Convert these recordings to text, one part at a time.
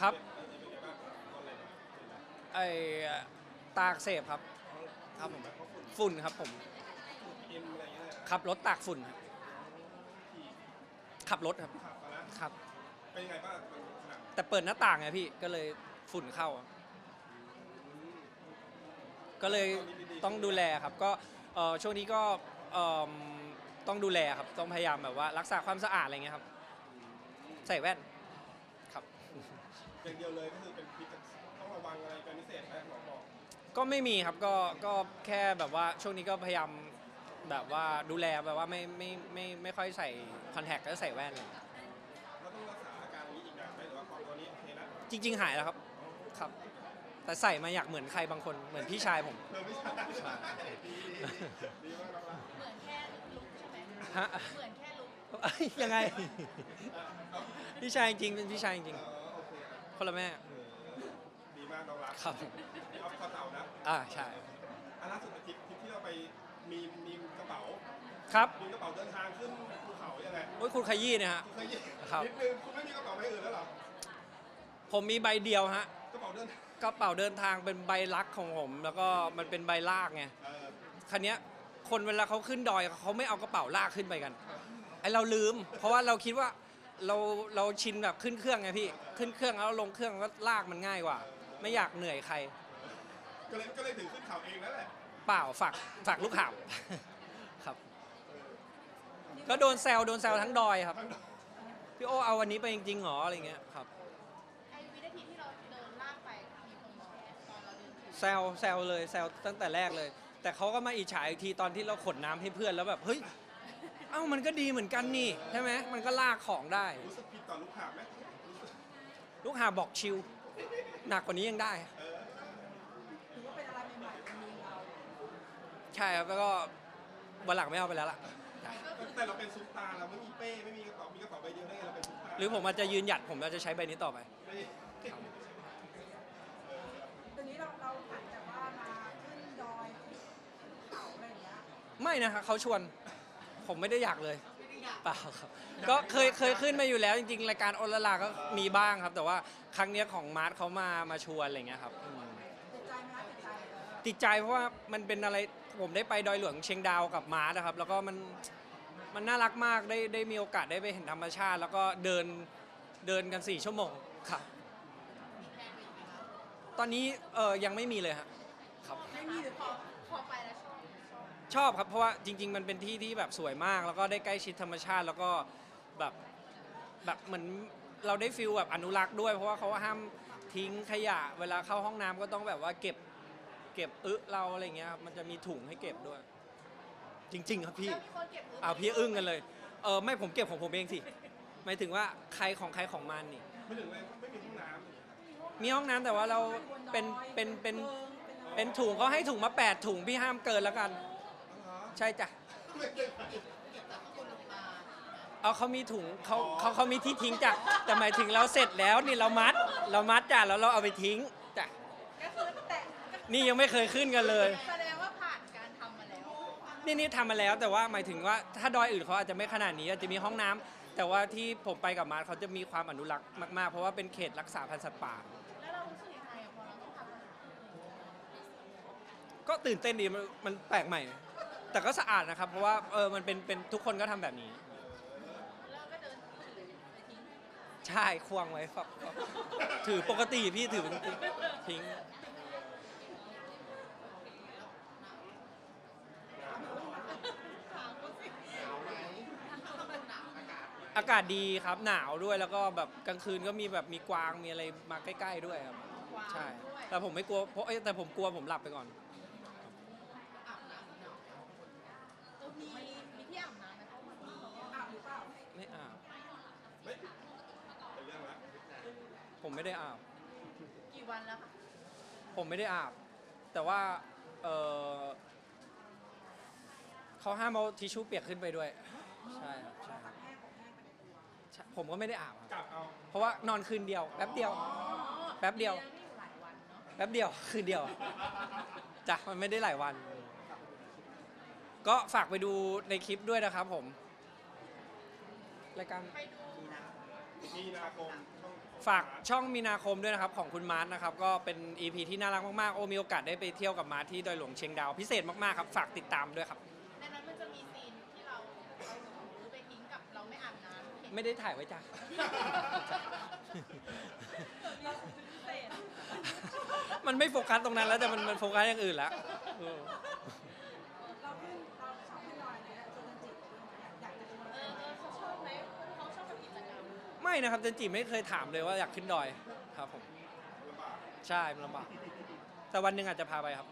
ครับไอตากเสพครับครับผมฝุ่นครับผมขับรถตากฝุ่นครับขับรถครับแล้วครับเป็นยังไงบ้างแต่เปิดหน้าต่างไงพี่ก็เลยฝุ่นเข้า ก็เลยต้องดูแลครับ ก็ช่วงนี้ก็ต้องดูแลครับ ต้องพยายามแบบว่า รักษาความสะอาดอะไรเงี้ยครับ ใส่แว่น อย่างเดียวเลยก็คือเป็นพิษต้องระวังอะไรเป็นพิเศษไหมหมอบอกก็ไม่มีครับก็ก็แค่แบบว่าช่วงนี้ก็พยายามแบบว่าดูแลแบบว่าไม่ไม่ไม่ไม่ค่อยใส่คอนแทคก็ใส่แว่นเลยแล้วต้องรักษาอาการนี้อีกนานไหมหรือว่าของตัวนี้โอเคแล้วจริง ๆ หายแล้วครับครับ แต่ใส่มาอยากเหมือนใครบางคนเหมือนพี่ชายผมเธอไม่ใช่ดีดีดีมากครับเหมือนแค่ลุกใช่ไหมฮะเหมือนแค่ลุกเอ้ยยังไง พี่ชายจริงๆเป็นพี่ชายจริง เออโอเคๆคนละแม่เออดีมากน้องรักครับพี่ออฟข้อเต่านะอ่าใช่ อันล่าสุดเป็นทริปทริปที่เราไปมีมีกระเป๋าครับมีกระเป๋าเดินทางขึ้นภูเขายังไงโอ้ยคุณขยี้เนี่ยฮะ คุณเคยยินครับ นิดนึงคุณไม่มีกระเป๋าใบอื่นแล้วเหรอผมมีใบเดียวฮะ กระเป๋าเดินกระเป๋าเดินทางเป็นใบลักของผม แล้วก็มันเป็นใบลากไง เออคันเนี้ยคนเวลาเขาขึ้นดอยเขาไม่เอากระเป๋าลากขึ้นไปกันไอเราลืม เพราะว่าเราคิดว่า เราเราชินแบบขึ้นเครื่องไงพี่ ขึ้นเครื่องแล้วลงเครื่องก็ลากมันง่ายกว่า ไม่อยากเหนื่อยใคร ก็เลยก็เลยถึงขึ้นเขาเองนั่นแหละเปล่าฝากฝากลูกข่าวครับ ก็โดนแซวโดนแซวทั้งดอยครับพี่โอเอาวันนี้ไปจริงๆเหรออะไรเงี้ยครับ ไอ้วินาทีที่เราเดินลากไปมีคนแชร์ตอนเราเดินถึงแซวแซวเลยแซวตั้งแต่แรกเลย แต่เขาก็มาอิจฉาอีกทีตอนที่เราขนน้ำให้เพื่อนแล้วแบบเฮ้ย เอ้ามันก็ดีเหมือนกันนี่ใช่ไหมมันก็ลากของได้ รู้สึกผิดต่อลูกหาบไหมรู้สึกลูกหาบอกชิลหนักกว่านี้ยังได้เออถือว่าเป็นอะไรใหม่ๆในมือเราใช่ครับแล้วก็วันหลังไม่เอาไปแล้วล่ะ แต่เราเป็นซุปตาร์เราไม่มีเป้ไม่มีกระเป๋ามีกระเป๋าใบเดียวได้ไงเราเป็นซุปตาร์หรือผมอาจจะยืนหยัดผมอาจจะใช้ใบนี้ต่อไป ไม่ตอนนี้เราเราผันจากว่ามาขึ้นดอยเขาอะไรอย่างเงี้ยไม่นะครับเขาชวน ผมไม่ได้อยากเลยเปล่าครับก็เคยเคยขึ้นมาอยู่แล้วจริงๆรายการโอละลาก็มีบ้างครับ แต่ว่าครั้งเนี้ยของมาร์ทเขามามาชวนอะไรเงี้ยครับอืมติดใจไหมคะติดใจเออติดใจเพราะว่ามันเป็นอะไรผมได้ไปดอยหลวงเชียงดาวกับมาร์ทนะครับ แล้วก็มันมันน่ารักมากได้ได้มีโอกาสได้ไปเห็นธรรมชาติ แล้วก็เดินเดินกัน4ชั่วโมงครับมีแพลนไปอีกไหมคะตอนนี้เออยังไม่มีเลยฮะครับ ไม่มีหรือพอพอไปแล้ว ชอบชอบชอบครับเพราะว่าจริง ๆ มันเป็นที่ที่แบบสวยมาก แล้วก็ได้ใกล้ชิดธรรมชาติ แล้วก็แบบแบบเหมือนเราได้ฟิลแบบอนุรักษ์ด้วย เพราะว่าเขาห้ามทิ้งขยะ เวลาเข้าห้องน้ำก็ต้องแบบว่าเก็บเก็บอึเราอะไรเงี้ยครับมันจะมีถุงให้เก็บด้วย จริง ๆ ครับพี่ แล้วมีคนเก็บอ้าวพี่อึ้งกันเลยเออไม่ผมเก็บของผมเองสิหมายถึงว่าใครของใครของมันนี่ ไม่ถึงเลยไม่มีห้องน้ำ มีห้องน้ำแต่ว่าเราเป็นเป็นเป็นเป็นถุงเขาให้ถุงมาแปดถุงพี่ห้ามเกินแล้วกัน ใช่จ้ะไม่เก็บเก็บจากข้างบนลงมาเอาเขามีถุงเขาเขาเขามีที่ทิ้งจ้ะแต่หมายถึงเราเสร็จแล้วนี่เรามัด เรามัดจ้ะแล้วเราเอาไปทิ้งจ้ะก็คือแต่นี่ยังไม่เคยขึ้นกันเลย แสดงว่าผ่านการทำมาแล้ว นี่นี่ทำมาแล้วแต่ว่าหมายถึงว่าถ้าดอยอื่นเขาอาจจะไม่ขนาดนี้อาจจะมีห้องน้ำแต่ว่าที่ผมไปกับมาร์ทเขาจะมีความอนุรักษ์มากๆ เพราะว่าเป็นเขตรักษาพันธุ์สัตว์ป่า แล้วเรารู้สึกยังไงอะพอเราต้องทำอะไรก็ตื่นเต้นดีมันมันแปลกใหม่ แต่ก็สะอาดนะครับ เพราะว่าเออมันเป็นเป็นทุกคนก็ทำแบบนี้แล้วก็เดินถือไปทิ้งใช่ควงไว้ฝักฝักถือปกติพี่ถือเป็นทิ้งอากาศดีครับหนาวด้วยแล้วก็แบบกลางคืนก็มีแบบมีกวางมีอะไรมาใกล้ ๆ ด้วยครับ กวางใช่ ด้วยแต่ผมไม่กลัวเพราะเอ้ยแต่ผมกลัวผมหลับไปก่อน อาบน้ำเนาะเออมีมีที่อาบน้ำไหมคะมี อาบหรือเปล่า ไม่อาบ เฮ้ยเป็นเรื่องละ ผมไม่ได้อาบ กี่วันแล้วคะผมไม่ได้อาบ แต่ว่าเออเขาห้ามเอาทิชชู่เปียกขึ้นไปด้วย ใช่ครับใช่ครับแห้งของแห้งไปในตัวใช่ผมก็ไม่ได้อาบครับกลับเอาเพราะว่านอนคืนเดียวแป๊บเดียว แป๊บเดียว มีรื่องที่อยู่หลายวันเนาะแป๊บเดียวคืนเดียวจ้ะมันไม่ได้หลายวัน ก็ฝากไปดูในคลิปด้วยนะครับผมรายการ ไปดู มีนาคมช่องขฝากช่องมีนาคมด้วยนะครับของคุณมาร์ทนะครับก็เป็น EP ที่น่ารักมากๆ โอ้มีโอกาสได้ไปเที่ยวกับมาร์ทที่ดอยหลวงเชียงดาวพิเศษมากๆครับฝากติดตามด้วยครับ ในนั้นมันจะมีซีนที่เราเอาหรือไปทิ้งกับเราไม่อาบน้ำเห็นไม่ได้ถ่ายไว้จ้ะมันไม่โฟกัสตรงนั้นแล้วแต่มันมันโฟกัสอย่างอื่นแล้วเออ ไม่นะครับเจนจิไม่เคยถามเลยว่าอยากขึ้นดอยครับผมใช่มันลำบากแต่วันหนึ่งอาจจะพาไปครับ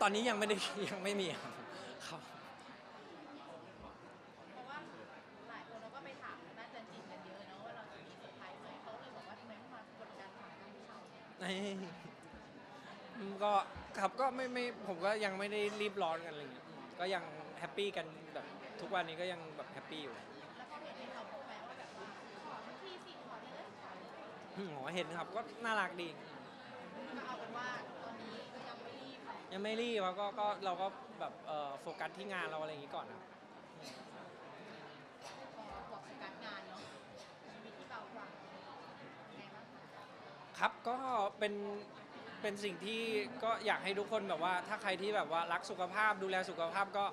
ตอนนี้ยังไม่ได้ยังไม่มีครับครับ เพราะว่าหลายคนเราก็ไปถามน่าจะจิตกันเยอะเนาะว่าเราจะมีเซอร์ไพรส์ไหมเขาเลยบอกว่าทำไมไม่มากดดันถามทางผู้ชายอืมก็ครับก็ไม่ไม่ผมก็ยังไม่ได้รีบร้อนกันอะไรเงี้ยก็ยัง ปปี้กันแบบทุกวันนี้ก็ยังแบบแฮปปี้อยู่แล้วเขาเห็นที่เขาพูดไหมว่าแบบว่าขอที่สิขอที่เลยขอเลยอืมอ๋อเห็นครับก็น่ารักดี ก็เอาเป็นว่าตอนนี้ก็ยังไม่รีบยังไม่รีบครับก็ก็เราก็แบบเอ่อโฟกัสที่งานเราอะไรอย่างงี้ก่อนครับพอบอกสกัดงานเนาะชีวิตที่เบากว่าไงบ้างคะครับก็เป็นเป็นสิ่งที่ก็อยากให้ทุกคนแบบว่า ถ้าใครที่แบบว่ารักสุขภาพดูแลสุขภาพก็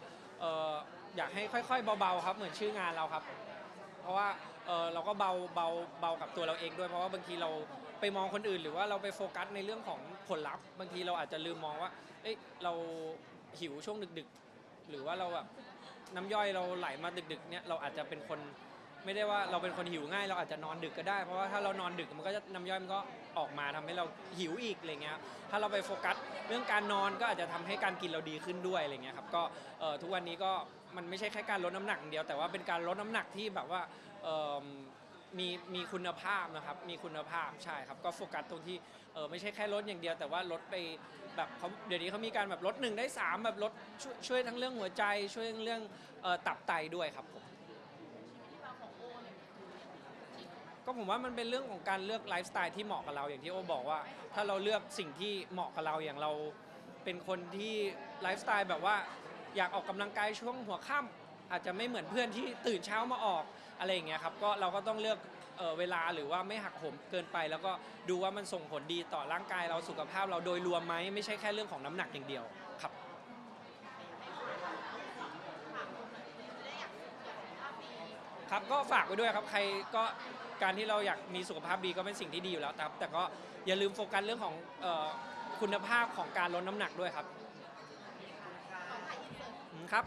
เอออยากให้ค่อยๆเบาๆครับ เหมือนชื่องานเราครับ เพราะว่าเออเราก็เบาเบาเบากับตัวเราเองด้วย เพราะว่าบางทีเราไปมองคนอื่น หรือว่าเราไปโฟกัสในเรื่องของผลลัพธ์ บางทีเราอาจจะลืมมองว่าเอ้ยเราหิวช่วงดึกๆ หรือว่าเราแบบน้ำย่อยเราไหลมาดึกๆเนี่ยเราอาจจะเป็นคน ไม่ได้ว่าเราเป็นคนหิวง่ายเราอาจจะนอนดึกก็ได้ เพราะว่าถ้าเรานอนดึกมันก็จะน้ำย่อยมันก็ออกมาทำให้เราหิวอีกอะไรเงี้ยถ้าเราไปโฟกัสเรื่องการนอนก็อาจจะทำให้การกินเราดีขึ้นด้วยอะไรเงี้ยครับก็ทุกวันนี้ก็มันไม่ใช่แค่การลดน้ำหนักอย่างเดียวแต่ว่าเป็นการลดน้ำหนักที่แบบว่ามีมีคุณภาพนะครับ มีคุณภาพใช่ครับ ก็โฟกัสตรงที่เออไม่ใช่แค่ลดอย่างเดียว แต่ว่าลดไปแบบเขาเดี๋ยวนี้เขามีการแบบลดหนึ่งได้สามแบบลดช่วยช่วยทั้งเรื่องหัวใจช่วยเรื่องเออตับไตด้วยครับผม ที่เราของโอเนี่ย ก็ผมว่ามันเป็นเรื่องของการเลือกไลฟ์สไตล์ที่เหมาะกับเราอย่างที่โอบอกว่า ถ้าเราเลือกสิ่งที่เหมาะกับเราอย่างเราเป็นคนที่ไลฟ์สไตล์แบบว่าอยากออกกำลังกายช่วงหัวค่ำอาจจะไม่เหมือนเพื่อนที่ตื่นเช้ามาออกอะไรอย่างเงี้ยครับก็เราก็ต้องเลือกเเวลาหรือว่าไม่หักโหมเกินไป แล้วก็ดูว่ามันส่งผลดีต่อร่างกายเราสุขภาพเราโดยรวมไหมไม่ใช่แค่เรื่องของน้ำหนักอย่างเดียวครับครับก็ฝากไว้ด้วยครับใครก็ การที่เราอยากมีสุขภาพดีก็เป็นสิ่งที่ดีอยู่แล้วครับ แต่ก็อย่าลืมโฟกัสเรื่องของเอ่อคุณภาพของการลดน้ำหนักด้วยครับอืมครับ